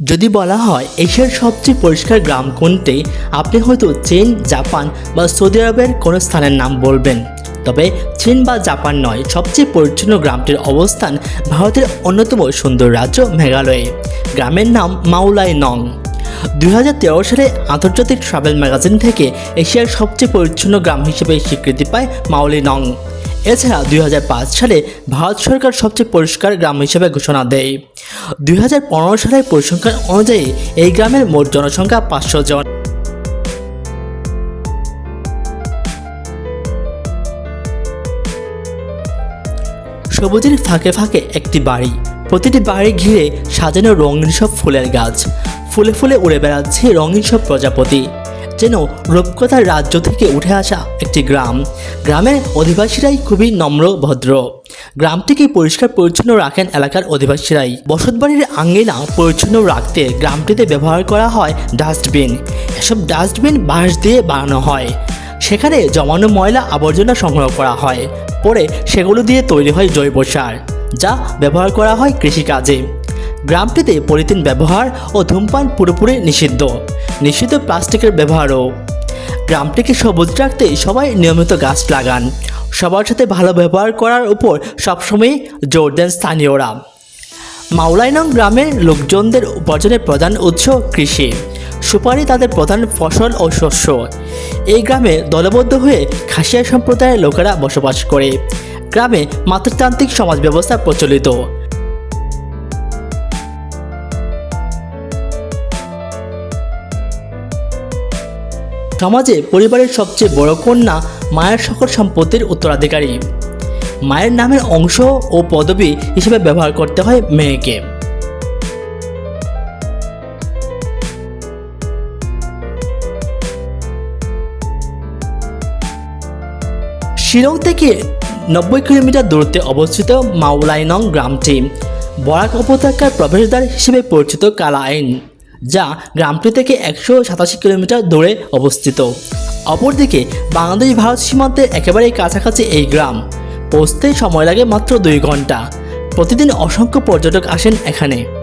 যদি বলা হয় এশিয়ার সবচেয়ে পরিষ্কার গ্রাম কোনটি, আপনি হয়তো চীন, জাপান বা সৌদি আরবের কোনো স্থানের নাম বলবেন। তবে চীন বা জাপান নয়, সবচেয়ে পরিচ্ছন্ন গ্রামটির অবস্থান ভারতের অন্যতম সুন্দর রাজ্য মেঘালয়ে। গ্রামের নাম মাউলাই নং। দু হাজার তেরো সালে আন্তর্জাতিক ট্রাভেল ম্যাগাজিন থেকে এশিয়ার সবচেয়ে পরিচ্ছন্ন গ্রাম হিসেবে স্বীকৃতি পায় মাউলি নং। এছাড়া দুই হাজার পাঁচ সালে ভারত সরকার সবচেয়ে পরিষ্কার গ্রাম হিসেবে ঘোষণা দেয়। দুই হাজার পনেরো সালের পরিসংখ্যান অনুযায়ী এই গ্রামের মোট জনসংখ্যা পাঁচশো জন। সবুজের ফাঁকে ফাঁকে একটি বাড়ি। প্রতিটি বাড়ি ঘিরে সাজানো রঙিন সব ফুলের গাছ। ফুলে ফুলে উড়ে বেড়াচ্ছে রঙিন সব প্রজাপতি। যেন রূপকথার রাজ্য থেকে উঠে আসা একটি গ্রাম। গ্রামের অধিবাসীরাই খুবই নম্র, ভদ্র। গ্রামটিকে পরিষ্কার পরিচ্ছন্ন রাখেন এলাকার অধিবাসীরাই। বসতবাড়ির আঙ্গিনা পরিচ্ছন্ন রাখতে গ্রামটিতে ব্যবহার করা হয় ডাস্টবিন। এসব ডাস্টবিন বাঁশ দিয়ে বানানো হয়। সেখানে জমানো ময়লা আবর্জনা সংগ্রহ করা হয়। পরে সেগুলো দিয়ে তৈরি হয় জৈব সার, যা ব্যবহার করা হয় কৃষিকাজে। গ্রামটিতে পলিথিন ব্যবহার ও ধূমপান পুরোপুরি নিষিদ্ধ। নিষিদ্ধ প্লাস্টিকের ব্যবহারও। গ্রামটিকে সবুজ রাখতে সবাই নিয়মিত গাছ লাগান। সবার সাথে ভালো ব্যবহার করার উপর সবসময় জোর দেন স্থানীয়রা। মাওলাইনং গ্রামের লোকজনদের উপার্জনের প্রধান উৎস কৃষি। সুপারি তাদের প্রধান ফসল ও শস্য। এই গ্রামে দলবদ্ধ হয়ে খাসিয়া সম্প্রদায়ের লোকেরা বসবাস করে। গ্রামে মাতৃতান্ত্রিক সমাজ ব্যবস্থা প্রচলিত। সমাজে পরিবারের সবচেয়ে বড় কন্যা মায়ের সকল সম্পত্তির উত্তরাধিকারী। মায়ের নামের অংশ ও পদবি হিসেবে ব্যবহার করতে হয় মেয়েকে। শিলং থেকে নব্বই কিলোমিটার দূরত্বে অবস্থিত মাউলাইনং গ্রামটি বরাক উপত্যকার প্রবেশদ্বার হিসেবে পরিচিত কালা আইন যা গ্রামটি থেকে একশো সাতাশি কিলোমিটার দূরে অবস্থিত। অপরদিকে বাংলাদেশ ভারত সীমান্তের একেবারেই কাছাকাছি এই গ্রাম। পৌঁছতে সময় লাগে মাত্র দুই ঘণ্টা। প্রতিদিন অসংখ্য পর্যটক আসেন এখানে।